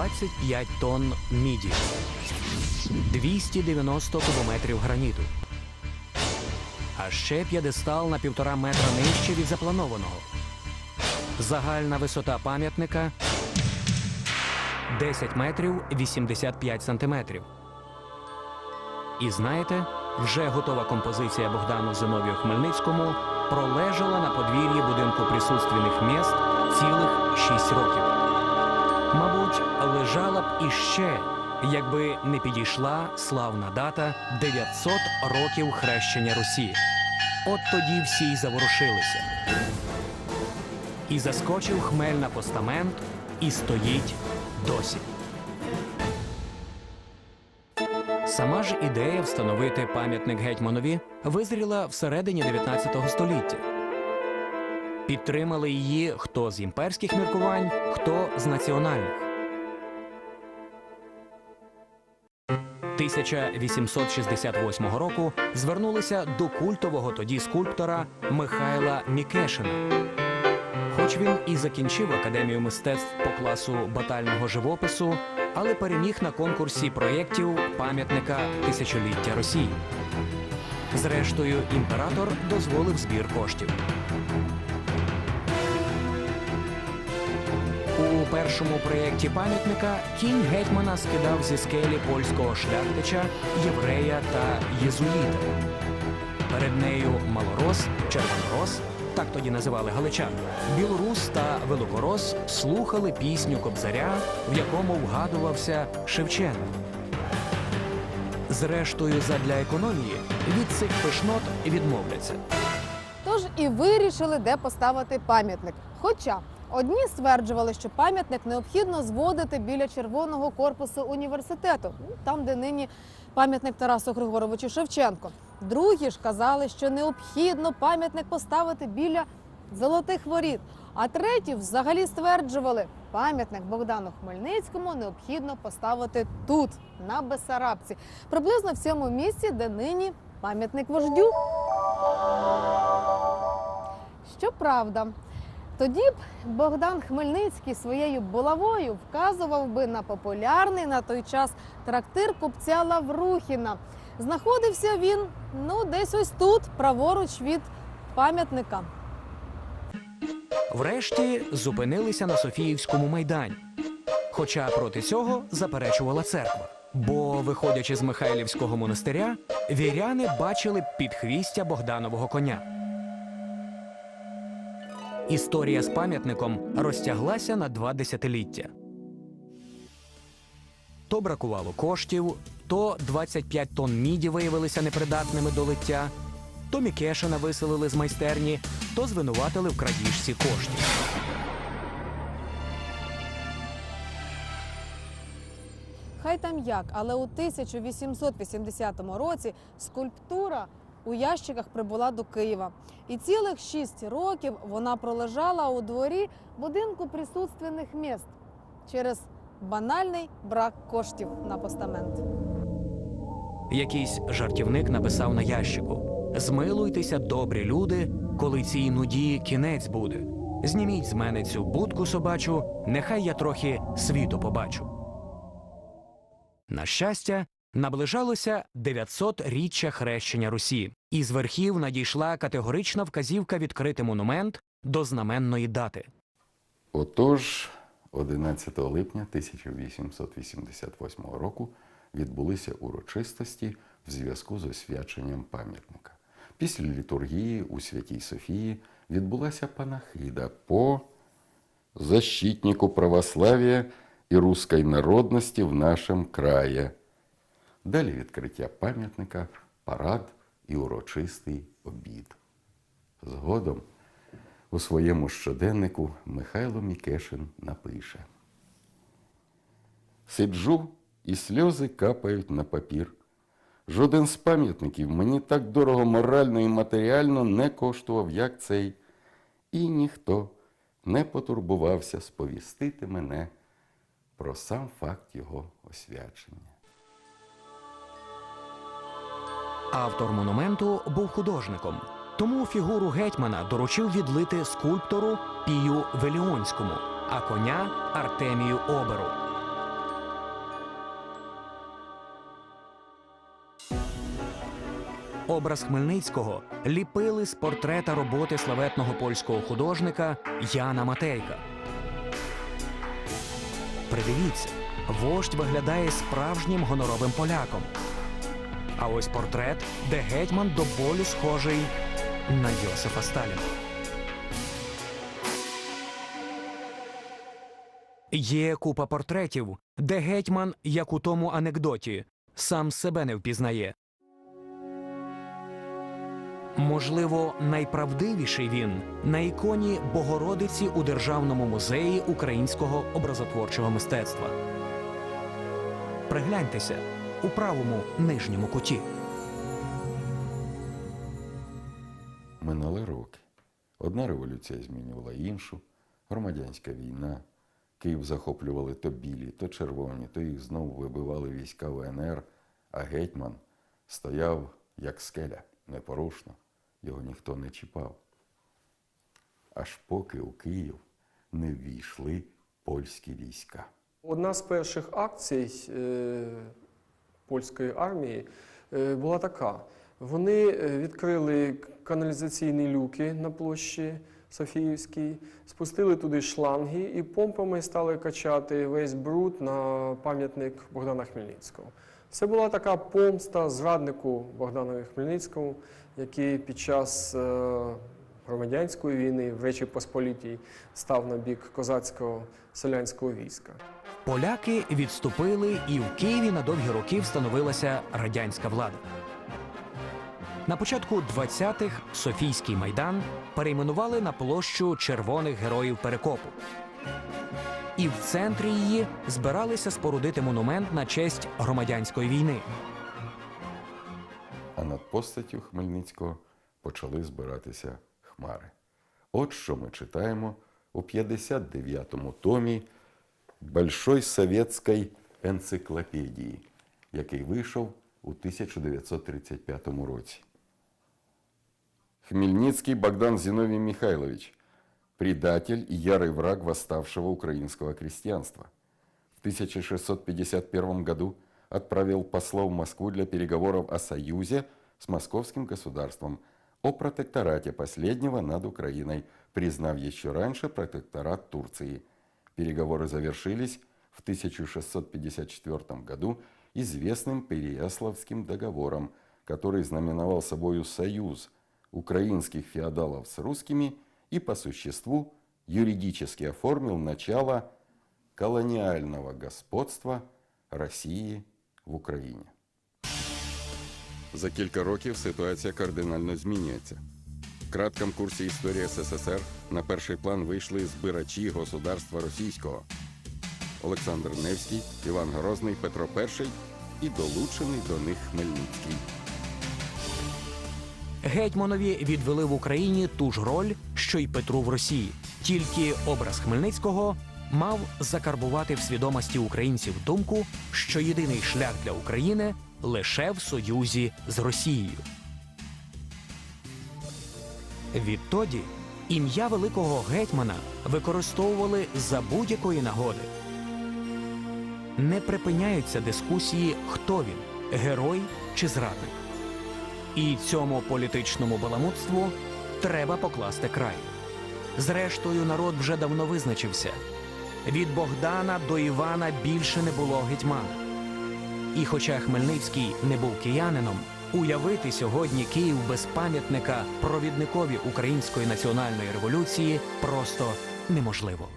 25 тонн міді, 290 кубометрів граніту, а ще п'єдестал на півтора метра нижче від запланованого. Загальна висота пам'ятника 10 метрів 85 сантиметрів. І знаєте, вже готова композиція Богдану Зиновію Хмельницькому пролежала на подвір'ї будинку присутственних міст цілих 6 років. Лежала б іще, якби не підійшла славна дата 900 років хрещення Русі. От тоді всі й заворушилися. І заскочив хмель на постамент, і стоїть досі. Сама ж ідея встановити пам'ятник гетьманові визріла всередині 19 століття. Підтримали її хто з імперських міркувань, хто з національних. 1868 року звернулися до культового тоді скульптора Михайла Мікешина. Хоч він і закінчив академію мистецтв по класу батального живопису, але переміг на конкурсі проєктів пам'ятника тисячоліття Росії. Зрештою, імператор дозволив збір коштів. У першому проєкті пам'ятника кінь гетьмана скидав зі скелі польського шляхтича, єврея та єзуїта. Перед нею малорос, червонорос, так тоді називали галичан, білорус та великорос слухали пісню кобзаря, в якому вгадувався Шевченко. Зрештою, задля економії від цих пишнот відмовляться. Тож і вирішили, де поставити пам'ятник. Хоча одні стверджували, що пам'ятник необхідно зводити біля червоного корпусу університету, ну, там, де нині пам'ятник Тарасу Григоровичу Шевченко. Другі ж казали, що необхідно пам'ятник поставити біля золотих воріт. А треті взагалі стверджували, пам'ятник Богдану Хмельницькому необхідно поставити тут, на Бесарабці, приблизно в цьому місці, де нині пам'ятник вождю. Щоправда, тоді б Богдан Хмельницький своєю булавою вказував би на популярний на той час трактир купця Лаврухіна. Знаходився він ну десь ось тут, праворуч від пам'ятника. Врешті зупинилися на Софіївському майдані. Хоча проти цього заперечувала церква. Бо, виходячи з Михайлівського монастиря, віряни бачили підхвістя Богданового коня. Історія з пам'ятником розтяглася на два десятиліття. То бракувало коштів, то 25 тонн міді виявилися непридатними до лиття, то Мікешина виселили з майстерні, то звинуватили в крадіжці коштів. Хай там як, але у 1880 році скульптура у ящиках прибула до Києва. І цілих шість років вона пролежала у дворі будинку присутственних міст через банальний брак коштів на постамент. Якийсь жартівник написав на ящику: Змилуйтеся, добрі люди, коли цій нуді кінець буде. Зніміть з мене цю будку собачу, нехай я трохи світу побачу. На щастя, наближалося 900-річчя хрещення Русі, і з верхів надійшла категорична вказівка відкрити монумент до знаменної дати. Отож, 11 липня 1888 року відбулися урочистості в зв'язку з освяченням пам'ятника. Після літургії у Святій Софії відбулася панахида по защитнику православия і русской народності в нашому краї. Далі відкриття пам'ятника, парад і урочистий обід. Згодом у своєму щоденнику Михайло Мікешин напише: Сиджу, і сльози капають на папір. Жоден з пам'ятників мені так дорого морально і матеріально не коштував, як цей, і ніхто не потурбувався сповістити мене про сам факт його освячення. Автор монументу був художником, тому фігуру гетьмана доручив відлити скульптору Пію Веліонському, а коня Артемію Оберу. Образ Хмельницького ліпили з портрета роботи славетного польського художника Яна Матейка. Придивіться, вождь виглядає справжнім гоноровим поляком. А ось портрет, де гетьман до болю схожий на Йосифа Сталіна. Є купа портретів, де гетьман, як у тому анекдоті, сам себе не впізнає. Можливо, найправдивіший він на іконі Богородиці у Державному музеї українського образотворчого мистецтва. Пригляньтеся у правому нижньому куті. Минали роки. Одна революція змінювала іншу, громадянська війна. Київ захоплювали то білі, то червоні, то їх знову вибивали війська ВНР, а гетьман стояв як скеля, непорушно, його ніхто не чіпав. Аж поки у Київ не ввійшли польські війська. Одна з перших акцій е, польської армії е, була така. Вони е, відкрили каналізаційні люки на площі Софіївській, спустили туди шланги і помпами стали качати весь бруд на пам'ятник Богдана Хмельницького. Це була така помста зраднику Богданові Хмельницькому, який під час е, громадянської війни в Речі Посполітій став на бік козацького селянського війська. Поляки відступили, і в Києві на довгі роки встановилася радянська влада. На початку 20-х Софійський майдан перейменували на площу червоних героїв Перекопу. І в центрі її збиралися спорудити монумент на честь громадянської війни. а над постаттю Хмельницького почали збиратися хмари. От що ми читаємо у 59-му томі Большой Советської енциклопедії, який вийшов у 1935 році. Хмельницкий Богдан Зиновий Михайлович, предатель и ярый враг восставшего украинского крестьянства. В 1651 году отправил посла в Москву для переговоров о союзе с московским государством, о протекторате последнего над Украиной, признав еще раньше протекторат Турции. Переговоры завершились в 1654 году известным Переяславским договором, который знаменовал собою союз украинских феодалов с русскими и по существу юридически оформил начало колониального господства Росії в Україні. За кілька років ситуація кардинально змінюється. В краткому курсі історії СССР на перший план вийшли збирачі государства російського Олександр Невський, Іван Грозний, Петро І і долучений до них Хмельницький. Гетьманові відвели в Україні ту ж роль, що й Петру в Росії. Тільки образ Хмельницького мав закарбувати в свідомості українців думку, що єдиний шлях для України лише в союзі з Росією. Відтоді ім'я великого гетьмана використовували за будь-якої нагоди. Не припиняються дискусії, хто він герой чи зрадник. І цьому політичному баламутству треба покласти край. Зрештою, народ вже давно визначився. Від Богдана до Івана більше не було гетьмана. І хоча Хмельницький не був киянином, уявити сьогодні Київ без пам'ятника провідникові української національної революції просто неможливо.